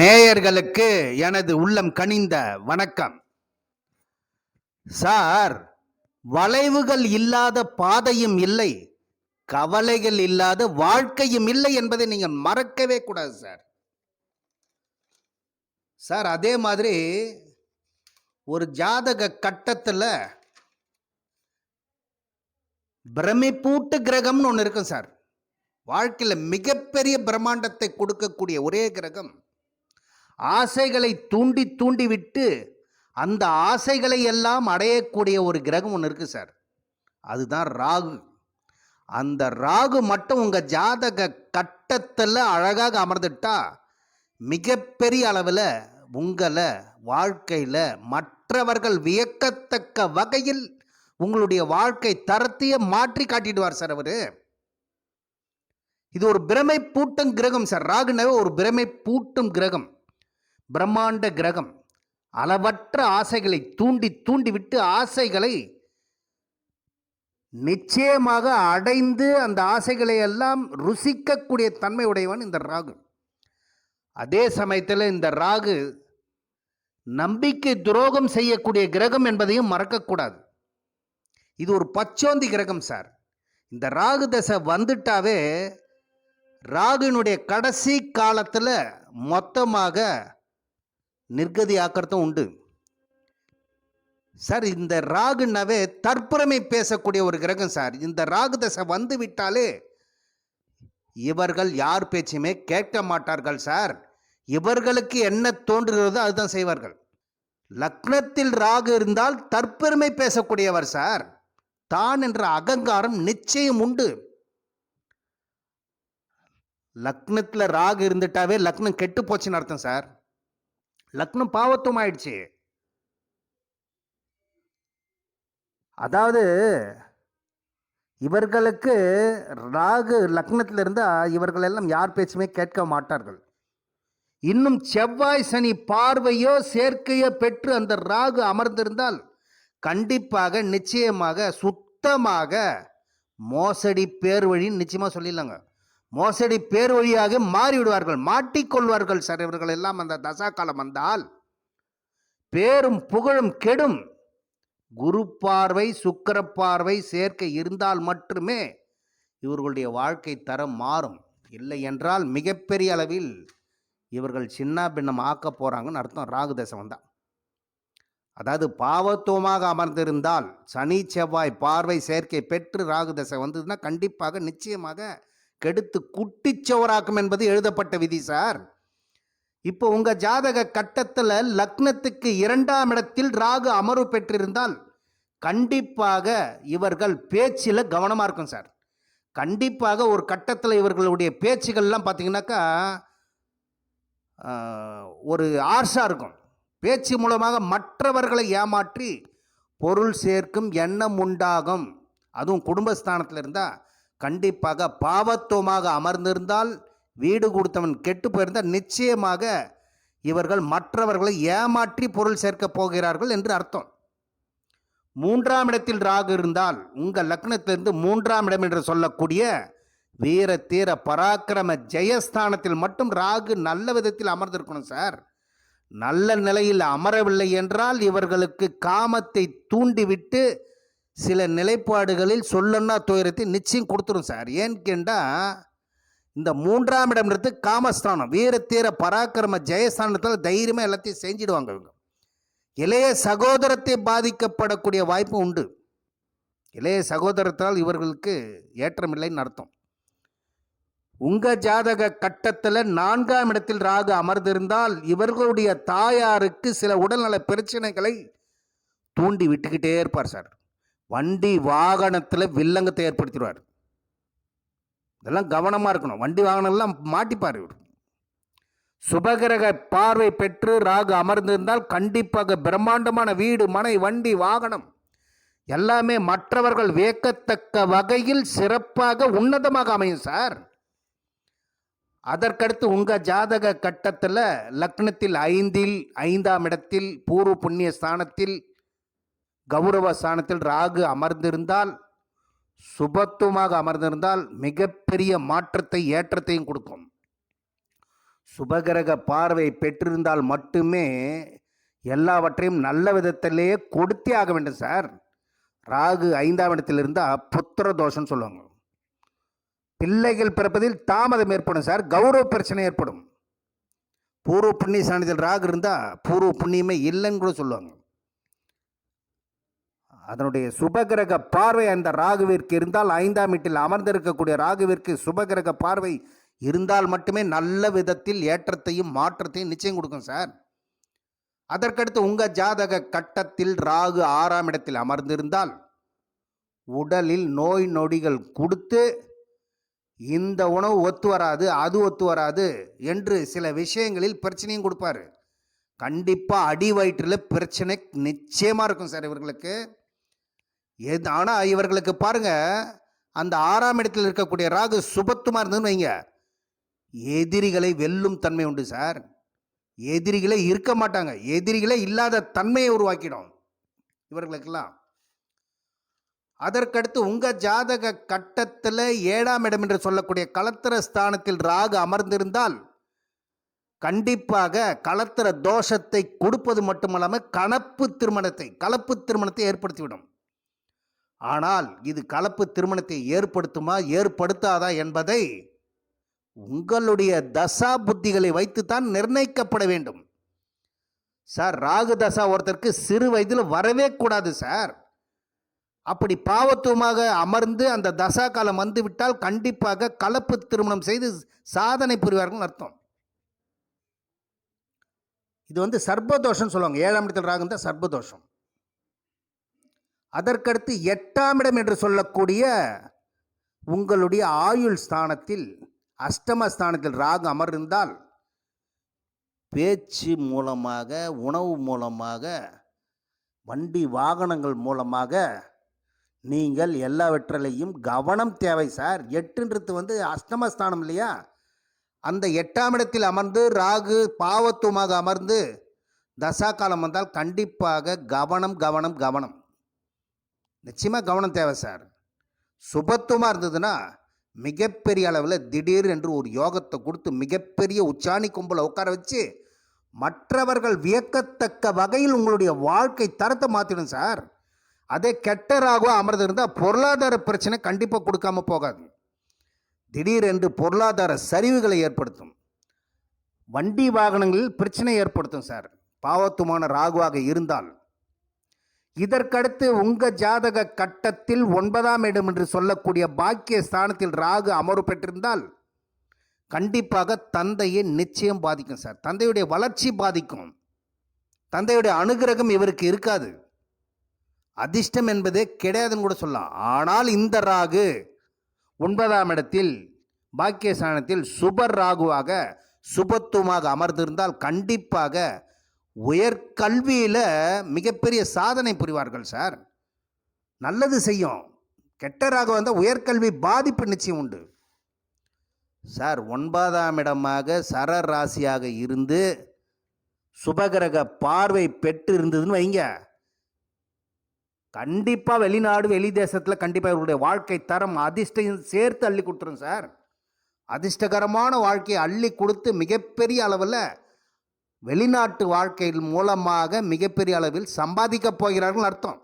நேயர்களுக்கு எனது உள்ளம் கனிந்த வணக்கம். சார் வளைவுகள் இல்லாத பாதையும் இல்லை கவலைகள் இல்லாத வாழ்க்கையும் இல்லை என்பதை நீங்கள் மறக்கவே கூடாது சார். சார் அதே மாதிரி ஒரு ஜாதக கட்டத்தில் பிரமிப்பூட்டு கிரகம்னு ஒன்று இருக்கும் சார். வாழ்க்கையில் மிகப்பெரிய பிரம்மாண்டத்தை கொடுக்கக்கூடிய ஒரே கிரகம் ஆசைகளை தூண்டி தூண்டி விட்டு அந்த ஆசைகளை எல்லாம் அடையக்கூடிய ஒரு கிரகம் ஒன்று இருக்குது சார். அதுதான் ராகு. அந்த ராகு மட்டும் உங்கள் ஜாதக கட்டத்தில் அழகாக அமர்ந்துட்டா மிகப்பெரிய அளவில் உங்களை வாழ்க்கையில் மற்றவர்கள் வியக்கத்தக்க வகையில் உங்களுடைய வாழ்க்கை தரத்தையே மாற்றி காட்டிடுவார் சார் அவர். இது ஒரு பிரமை பூட்டும் கிரகம் சார். ராகுனவே ஒரு பிரமை பூட்டும் கிரகம். பிரம்மாண்ட கிரகம் அளவற்ற ஆசைகளை தூண்டி தூண்டிவிட்டு ஆசைகளை நிச்சயமாக அடைந்து அந்த ஆசைகளை எல்லாம் ருசிக்கக்கூடிய தன்மை உடையவன் இந்த ராகு. அதே சமயத்தில் இந்த ராகு நம்பிக்கை துரோகம் செய்யக்கூடிய கிரகம் என்பதையும் மறக்கக்கூடாது. இது ஒரு பச்சோந்தி கிரகம் சார். இந்த ராகு தசை வந்துட்டாவே ராகுனுடைய கடைசி காலத்தில் மொத்தமாக நிர்கதி ஆக்கிறதும் உண்டு. சார் இந்த ராகுனாவே தற்புறமை பேசக்கூடிய ஒரு கிரகம் சார். இந்த ராகு தசை வந்து விட்டாலே இவர்கள் யார் பேச்சுமே கேட்க மாட்டார்கள் சார். இவர்களுக்கு என்ன தோன்றுகிறதோ அதுதான் செய்வார்கள். லக்னத்தில் ராகு இருந்தால் தற்பெருமை பேசக்கூடியவர் சார். தான் என்ற அகங்காரம் நிச்சயம் உண்டு. லக்னத்தில் ராகு இருந்துட்டாவே லக்னம் கெட்டு போச்சுன்னு அர்த்தம் சார். லக்னம் பாவத்துவம் ஆயிடுச்சு. அதாவது இவர்களுக்கு ராகு லக்னத்தில் இருந்தால் இவர்கள் எல்லாம் யார் பேச்சுமே கேட்க மாட்டார்கள். இன்னும் செவ்வாய் சனி பார்வையோ சேர்க்கையோ பெற்று அந்த ராகு அமர்ந்திருந்தால் கண்டிப்பாக நிச்சயமாக சுத்தமாக மோசடி பேர் வழின்னு நிச்சயமாக சொல்லிடலாங்க. மோசடி பேர் வழியாக மாறிவிடுவார்கள் மாட்டிக்கொள்வார்கள். சார் இவர்கள் எல்லாம் அந்த தசா காலம் வந்தால் பேரும் புகழும் கெடும். குரு பார்வை சுக்கர பார்வை சேர்க்கை இருந்தால் மட்டுமே இவர்களுடைய வாழ்க்கை தரம் மாறும். இல்லை என்றால் மிகப்பெரிய அளவில் இவர்கள் சின்ன பின்னம் ஆக்க போகிறாங்கன்னு அர்த்தம். ராகு தசை வந்தால் அதாவது பாவத்துவமாக அமர்ந்திருந்தால் சனி செவ்வாய் பார்வை சேர்க்கை பெற்று ராகு தசை வந்ததுன்னா கண்டிப்பாக நிச்சயமாக கெடுத்து குட்டிச்சவராக்கும் என்பது எழுதப்பட்ட விதி சார். இப்போ உங்கள் ஜாதக கட்டத்தில் லக்னத்துக்கு இரண்டாம் இடத்தில் ராகு அமர்வு பெற்றிருந்தால் கண்டிப்பாக இவர்கள் பேச்சில் கவனமாக இருக்கும் சார். கண்டிப்பாக ஒரு கட்டத்தில் இவர்களுடைய பேச்சுகள்லாம் பார்த்தீங்கன்னாக்கா ஒரு ஆர்ஷாக இருக்கும். பேச்சு மூலமாக மற்றவர்களை ஏமாற்றி பொருள் சேர்க்கும் எண்ணம் உண்டாகும். அதுவும் குடும்பஸ்தானத்தில் இருந்தால் கண்டிப்பாக பாவத்துவமாக அமர்ந்திருந்தால் வீடு கொடுத்தவன் கெட்டு போயிருந்தால் நிச்சயமாக இவர்கள் மற்றவர்களை ஏமாற்றி பொருள் சேர்க்கப் போகிறார்கள் என்று அர்த்தம். மூன்றாம் இடத்தில் ராகு இருந்தால் உங்கள் லக்னத்திலிருந்து மூன்றாம் இடம் என்று சொல்லக்கூடிய வீர தீர பராக்கிரம ஜெயஸ்தானத்தில் மட்டும் ராகு நல்ல விதத்தில் அமர்ந்திருக்கணும் சார். நல்ல நிலையில் அமரவில்லை என்றால் இவர்களுக்கு காமத்தை தூண்டிவிட்டு சில நிலைப்பாடுகளில் சொல்லன்னா துயரத்தை நிச்சயம் கொடுத்துரும் சார். ஏன்னு கேட்டால் இந்த மூன்றாம் இடம்ன்றது காமஸ்தானம் வீரத்தீர பராக்கிரம ஜெயஸ்தானத்தில் தைரியமாக எல்லாத்தையும் செஞ்சிடுவாங்க இவங்க. இளைய சகோதரத்தை பாதிக்கப்படக்கூடிய வாய்ப்பு உண்டு. இளைய சகோதரத்தால் இவர்களுக்கு ஏற்றமில்லைன்னு அர்த்தம். உங்கள் ஜாதக கட்டத்தில் நான்காம் இடத்தில் ராகு அமர்ந்திருந்தால் இவர்களுடைய தாயாருக்கு சில உடல்நல பிரச்சனைகளை தூண்டி விட்டுக்கிட்டே இருப்பார் சார். வண்டி வாகனத்தில் வில்லங்கத்தை ஏற்படுத்திடுவார். இதெல்லாம் கவனமாக இருக்கணும். வண்டி வாகனம்லாம் மாட்டிப்பார் இவர். சுபகிரக பார்வை பெற்று ராகு அமர்ந்திருந்தால் கண்டிப்பாக பிரம்மாண்டமான வீடு மனை வண்டி வாகனம் எல்லாமே மற்றவர்கள் வியக்கத்தக்க வகையில் சிறப்பாக உன்னதமாக அமையும் சார். அதற்கடுத்து உங்கள் ஜாதக கட்டத்தில் லக்னத்தில் ஐந்தில் ஐந்தாம் இடத்தில் பூர்வ புண்ணிய ஸ்தானத்தில் கௌரவ ஸ்தானத்தில் ராகு அமர்ந்திருந்தால் சுபத்துவமாக அமர்ந்திருந்தால் மிகப்பெரிய மாற்றத்தை ஏற்றத்தையும் கொடுக்கும். சுபகிரக பார்வை பெற்றிருந்தால் மட்டுமே எல்லாவற்றையும் நல்ல விதத்திலேயே கொடுத்தே ஆக வேண்டும் சார். ராகு ஐந்தாம் இடத்தில் இருந்தால் புத்திர தோஷம்னு சொல்லுவாங்க. பிள்ளைகள் பிறப்பதில் தாமதம் ஏற்படும் சார். கௌரவ பிரச்சனை ஏற்படும். பூர்வ புண்ணிய சாணிதல் ராகு இருந்தால் பூர்வ புண்ணியமே இல்லைன்னு கூட சொல்லுவாங்க. அதனுடைய சுபகிரக பார்வை அந்த ராகுவிற்கு இருந்தால் ஐந்தாம் வீட்டில் அமர்ந்திருக்கக்கூடிய ராகுவிற்கு சுபகிரக பார்வை இருந்தால் மட்டுமே நல்ல விதத்தில் ஏற்றத்தையும் மாற்றத்தையும் நிச்சயம் கொடுக்கும் சார். அதற்கடுத்து உங்கள் ஜாதக கட்டத்தில் ராகு ஆறாம் இடத்தில் அமர்ந்திருந்தால் உடலில் நோய் நொடிகள் கொடுத்து இந்த உணவு ஒத்து வராது அது ஒத்து வராது என்று சில விஷயங்களில் பிரச்சனையும் கொடுப்பாரு. கண்டிப்பாக அடி வயிற்றில் பிரச்சனை நிச்சயமாக இருக்கும் சார் இவர்களுக்கு. எது ஆனால் இவர்களுக்கு பாருங்கள் அந்த ஆறாம் இடத்தில் இருக்கக்கூடிய ராகு சுபத்துமா இருந்ததுன்னு வைங்க. எதிரிகளை வெல்லும் தன்மை உண்டு சார். எதிரிகளே இருக்க மாட்டாங்க. எதிரிகளே இல்லாத தன்மையை உருவாக்கிடும் இவர்களுக்கெல்லாம். அதற்கடுத்து உங்கள் ஜாதக கட்டத்தில் ஏழாம் இடம் என்று சொல்லக்கூடிய கலத்திர ஸ்தானத்தில் ராகு அமர்ந்திருந்தால் கண்டிப்பாக கலத்திர தோஷத்தை கொடுப்பது மட்டுமல்லாமல் கணப்பு திருமணத்தை கலப்பு திருமணத்தை ஏற்படுத்திவிடும். ஆனால் இது கலப்பு திருமணத்தை ஏற்படுத்துமா? ஏற்படுத்தாதா என்பதை உங்களுடைய தசா புத்திகளை வைத்துத்தான் நிர்ணயிக்கப்பட வேண்டும். சார் ராகு தசா ஒருத்தருக்கு சிறு வயதில் வரவே கூடாது சார். அப்படி பாவத்துவமாக அமர்ந்து அந்த தசா காலம் வந்துவிட்டால் கண்டிப்பாக கலப்பு திருமணம் செய்து சாதனை புரிவார்கள் அர்த்தம். இது வந்து சர்ப்பதோஷம் சொல்லுவாங்க. ஏழாம் இடத்தில் ராகு சர்பதோஷம் சர்ப்பதோஷம். அதற்கடுத்து எட்டாம் இடம் என்று சொல்லக்கூடிய உங்களுடைய ஆயுள் ஸ்தானத்தில் அஷ்டம ஸ்தானத்தில் ராகு அமர்ந்தால் பேச்சு மூலமாக உணவு மூலமாக வண்டி வாகனங்கள் மூலமாக நீங்கள் எல்லாவற்றிலையும் கவனம் தேவை சார். எட்டுன்றது வந்து அஷ்டமஸ்தானம் இல்லையா? அந்த எட்டாம் இடத்தில் அமர்ந்து ராகு பாவத்துவமாக அமர்ந்து தசா காலம் வந்தால் கண்டிப்பாக கவனம் கவனம் கவனம். நிச்சயமாக கவனம் தேவை சார். சுபத்துவமாக இருந்ததுன்னா மிகப்பெரிய அளவில் திடீர் என்று ஒரு யோகத்தை கொடுத்து மிகப்பெரிய உச்சாணி கும்பலை உட்கார வச்சு மற்றவர்கள் வியக்கத்தக்க வகையில் உங்களுடைய வாழ்க்கை தரத்தை மாற்றிடும் சார். அதே கெட்ட ராகுவா அமர்ந்து இருந்தால் பொருளாதார பிரச்சனை கண்டிப்பாக கொடுக்காம போகாது. திடீரென்று பொருளாதார சரிவுகளை ஏற்படுத்தும். வண்டி வாகனங்களில் பிரச்சனை ஏற்படுத்தும் சார். பாவத்துமான ராகுவாக இருந்தால் இதற்கடுத்து உங்க ஜாதக கட்டத்தில் ஒன்பதாம் இடம் என்று சொல்லக்கூடிய பாக்கிய ஸ்தானத்தில் ராகு அமர்வு பெற்றிருந்தால் கண்டிப்பாக தந்தையை நிச்சயம் பாதிக்கும் சார். தந்தையுடைய வளர்ச்சி பாதிக்கும். தந்தையுடைய அனுகிரகம் இவருக்கு இருக்காது. அதிர்ஷ்டம் என்பதே கிடையாதுன்னு கூட சொல்லலாம். ஆனால் இந்த ராகு ஒன்பதாம் இடத்தில் பாக்கியஸ்தானத்தில் சுபர் ராகுவாக சுபத்துவமாக அமர்ந்திருந்தால் கண்டிப்பாக உயர்கல்வியில் மிகப்பெரிய சாதனை புரிவார்கள் சார். நல்லது செய்யும். கெட்டராக வந்தால் உயர்கல்வி பாதிப்பு நிச்சயம் உண்டு. சார் ஒன்பதாம் இடமாக சர ராசியாக இருந்து சுபகிரக பார்வை பெற்று இருந்ததுன்னு வைங்க. கண்டிப்பாக வெளிநாடு வெளி தேசத்தில் கண்டிப்பாக இவருடைய வாழ்க்கை தரம் அதிர்ஷ்டம் சேர்த்து அள்ளி கொடுத்துரும் சார். அதிர்ஷ்டகரமான வாழ்க்கையை அள்ளி கொடுத்து மிகப்பெரிய அளவில் வெளிநாட்டு வாழ்க்கையின் மூலமாக மிகப்பெரிய அளவில் சம்பாதிக்கப் போகிறார்கள் அர்த்தம்.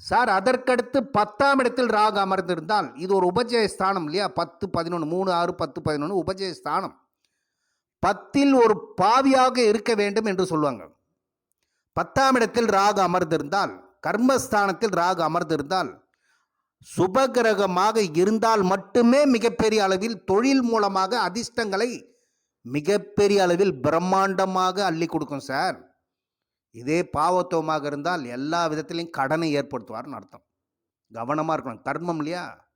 சார் அதற்கடுத்து பத்தாம் இடத்தில் ராகு அமர்ந்திருந்தால் இது ஒரு உபஜய ஸ்தானம் இல்லையா? பத்து பதினொன்று மூணு ஆறு பத்து பதினொன்று உபஜய ஸ்தானம் பத்தில் ஒரு பாவியாக இருக்க வேண்டும் என்று சொல்லுவாங்க. பத்தாம் இடத்தில் ராகு அமர்ந்திருந்தால் கர்மஸ்தானத்தில் ராகு அமர்ந்திருந்தால் சுபகிரகமாக இருந்தால் மட்டுமே மிகப்பெரிய அளவில் தொழில் மூலமாக அதிர்ஷ்டங்களை மிகப்பெரிய அளவில் பிரம்மாண்டமாக அள்ளி கொடுக்கும் சார். இதே பாவத்துவமாக இருந்தால் எல்லா விதத்திலையும் கடனை ஏற்படுத்துவார்னு அர்த்தம். கவனமாக இருக்கணும். கர்மம் இல்லையா?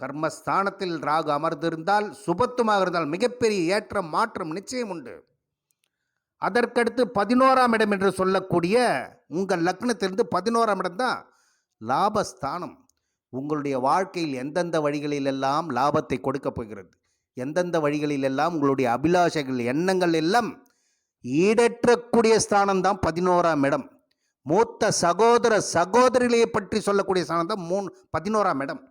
கர்மஸ்தானத்தில் ராகு அமர்ந்திருந்தால் சுபத்துவமாக இருந்தால் மிகப்பெரிய ஏற்றம் மாற்றம் நிச்சயம் உண்டு. அதற்கடுத்து பதினோராம் இடம் என்று சொல்லக்கூடிய உங்கள் லக்னத்திலிருந்து பதினோராம் இடம் தான் லாபஸ்தானம். உங்களுடைய வாழ்க்கையில் எந்தெந்த வழிகளிலெல்லாம் லாபத்தை கொடுக்கப் போகிறது? எந்தெந்த வழிகளிலெல்லாம் உங்களுடைய அபிலாஷைகள் எண்ணங்கள் எல்லாம் ஈடற்றக்கூடிய ஸ்தானம் தான் பதினோராம் இடம். மூத்த சகோதர சகோதரிகளையை பற்றி சொல்லக்கூடிய ஸ்தானம் தான் மூணு பதினோராம் இடம்.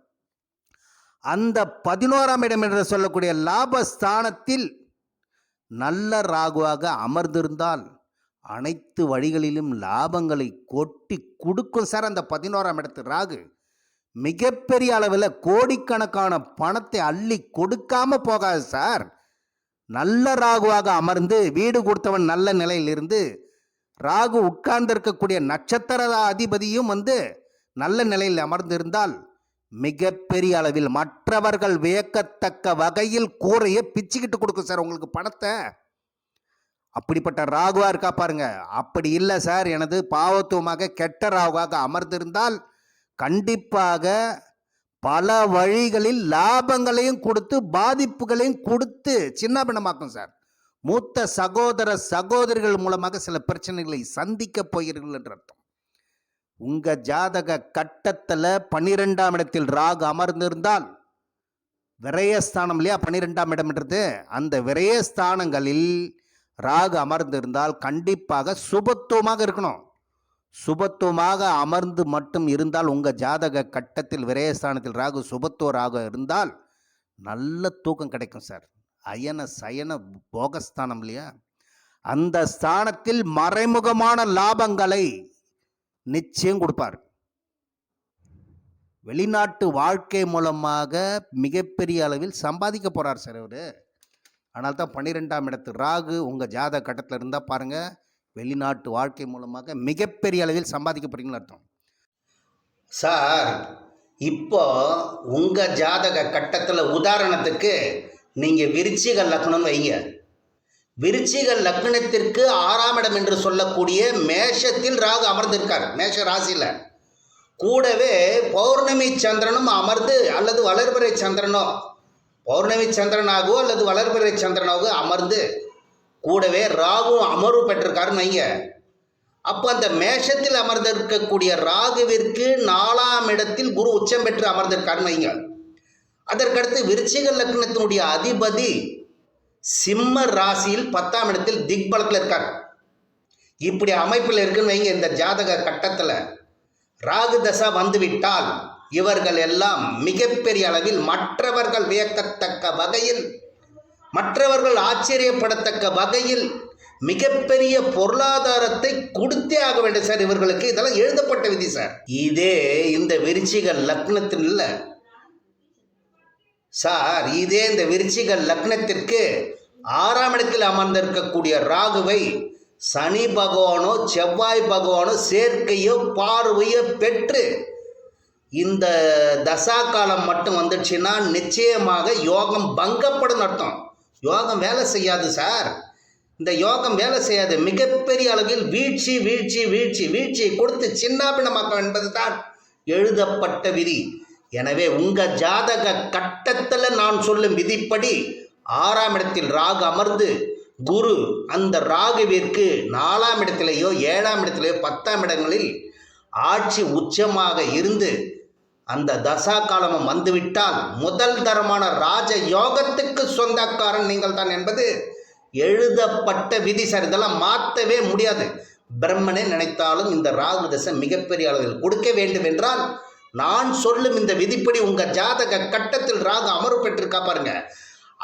அந்த பதினோராம் இடம் என்று சொல்லக்கூடிய லாபஸ்தானத்தில் நல்ல ராகுவாக அமர்ந்திருந்தால் அனைத்து வழிகளிலும் லாபங்களை கொட்டி கொடுக்கும் சார் அந்த பதினோராம் இடத்து ராகு. மிகப்பெரிய அளவில் கோடிக்கணக்கான பணத்தை அள்ளி கொடுக்காம போகாது சார். நல்ல ராகுவாக அமர்ந்து வீடு கொடுத்தவன் நல்ல நிலையிலிருந்து ராகு உட்கார்ந்திருக்கக்கூடிய நட்சத்திர அதிபதியும் வந்து நல்ல நிலையில் அமர்ந்திருந்தால் மிகப்பெரிய அளவில் மற்றவர்கள் வியக்கத்தக்க வகையில் கூரையை பிச்சுக்கிட்டு கொடுக்கும் சார் உங்களுக்கு பணத்தை. அப்படிப்பட்ட ராகுவா இருக்கா பாருங்க. அப்படி இல்லை சார். எனது பாவத்துவமாக கெட்ட ராகுவாக அமர்ந்திருந்தால் கண்டிப்பாக பல வழிகளில் லாபங்களையும் கொடுத்து பாதிப்புகளையும் கொடுத்து சின்னாபின்னமாக்கும் சார். மூத்த சகோதர சகோதரிகள் மூலமாக சில பிரச்சனைகளை சந்திக்க போகிறீர்கள் என்று அர்த்தம். உங்க ஜாதக கட்டத்தில் பன்னிரெண்டாம் இடத்தில் ராகு அமர்ந்திருந்தால் விரயஸ்தானம் இல்லையா? பன்னிரெண்டாம் இடம்ன்றது அந்த விரயஸ்தானங்களில் ராகு அமர்ந்திருந்தால் கண்டிப்பாக சுபத்துவமாக இருக்கணும். சுபத்துவமாக அமர்ந்து மட்டும் இருந்தால் உங்கள் ஜாதக கட்டத்தில் விரயஸ்தானத்தில் ராகு சுபத்துவ ராகு இருந்தால் நல்ல தூக்கம் கிடைக்கும் சார். அயன சயன போகஸ்தானம் இல்லையா? அந்த ஸ்தானத்தில் மறைமுகமான லாபங்களை நிச்சயம் கொடுப்பார். வெளிநாட்டு வாழ்க்கை மூலமாக மிகப்பெரிய அளவில் சம்பாதிக்க போகிறார் சார் அவர் ஆனால் தான் பன்னிரெண்டாம் இடத்து ராகு உங்கள் ஜாதக கட்டத்தில் இருந்தால் பாருங்கள் வெளிநாட்டு வாழ்க்கை மூலமாக மிகப்பெரிய அளவில் சம்பாதிக்கப்படுறீங்கன்னு அர்த்தம். சார் இப்போ உங்கள் ஜாதக கட்டத்தில் உதாரணத்துக்கு நீங்கள் விருச்சிக லக்னம் வைங்க. விருச்சிக லக்னத்திற்கு ஆறாம் இடம் என்று சொல்லக்கூடிய மேஷத்தில் ராகு அமர்ந்திருக்கார். மேஷ ராசியில். கூடவே பௌர்ணமி சந்திரனும் அமர்ந்து அல்லது வளர்பிறை சந்திரனோ பௌர்ணமி சந்திரனாகவோ அல்லது வளர்பிறை சந்திரனாகவோ அமர்ந்து கூடவே ராகு அமர்வு பெற்றிருக்காருன்னு வைங்க. அப்போ அந்த மேஷத்தில் அமர்ந்திருக்கக்கூடிய ராகுவிற்கு நாலாம் இடத்தில் குரு உச்சம் பெற்று அமர்ந்திருக்காருன்னு வைங்க. அதற்கடுத்து விருச்சிக லக்னத்தினுடைய அதிபதி சிம்ம ராசியில் பத்தாம் இடத்தில் திக்பலத்தில் இருக்கார். இப்படி அமைப்பில் இருக்குன்னு வைங்க இந்த ஜாதக கட்டத்தில். ராகு தசா வந்துவிட்டால் இவர்கள் எல்லாம் மிகப்பெரிய அளவில் மற்றவர்கள் வியக்கத்தக்க வகையில் மற்றவர்கள் ஆச்சரியப்படத்தக்க வகையில் மிகப்பெரிய பொருளாதாரத்தை கொடுத்தே ஆக வேண்டும் சார் இவர்களுக்கு. இதெல்லாம் எழுதப்பட்ட விதி சார். இதே இந்த விருச்சிகள் லக்னத்தில் இல்லை. சார் இதே இந்த விருச்சிகள் லக்னத்திற்கு ஆறாம் இடத்தில் அமர்ந்திருக்கக்கூடிய ராகுவை சனி பகவானோ செவ்வாய் பகவானோ சேர்க்கையோ பார்வையோ பெற்று இந்த தசா காலம் மட்டும் வந்துடுச்சுன்னா நிச்சயமாக யோகம் பங்கப்படும் அர்த்தம். யோகம் வேலை செய்யாது சார். இந்த யோகம் வேலை செய்யாது. மிகப்பெரிய அளவில் வீழ்ச்சி வீழ்ச்சி வீழ்ச்சி வீழ்ச்சியை கொடுத்து சின்னாபினமாக்கம் என்பது தான் எழுதப்பட்ட விதி. எனவே உங்கள் ஜாதக கட்டத்தில் நான் சொல்லும் விதிப்படி ஆறாம் இடத்தில் ராகு அமர்ந்து குரு அந்த ராகுவிற்கு நாலாம் இடத்திலேயோ ஏழாம் இடத்திலேயோ பத்தாம் இடங்களில் ஆட்சி உச்சமாக இருந்து அந்த தசா காலமும் வந்துவிட்டால் முதல் தரமான ராஜ யோகத்துக்கு சொந்தக்காரன் நீங்கள் தான் என்பது எழுதப்பட்ட விதி சார். இதெல்லாம் மாற்றவே முடியாது. பிரம்மனே நினைத்தாலும் இந்த ராகு தசை மிகப்பெரிய அளவில் கொடுக்க வேண்டும் என்றால் நான் சொல்லும் இந்த விதிப்படி உங்கள் ஜாதக கட்டத்தில் ராகு அமர்வு பெற்றிருக்கா பாருங்க.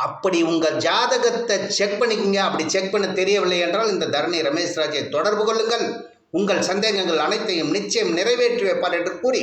அப்படி உங்கள் ஜாதகத்தை செக் பண்ணிக்கோங்க. அப்படி செக் பண்ண தெரியவில்லை என்றால் இந்த தரணி ரமேஷ் ராஜை தொடர்பு கொள்ளுங்கள். உங்கள் சந்தேகங்கள் அனைத்தையும் நிச்சயம் நிறைவேற்றி வைப்பார் என்று கூறி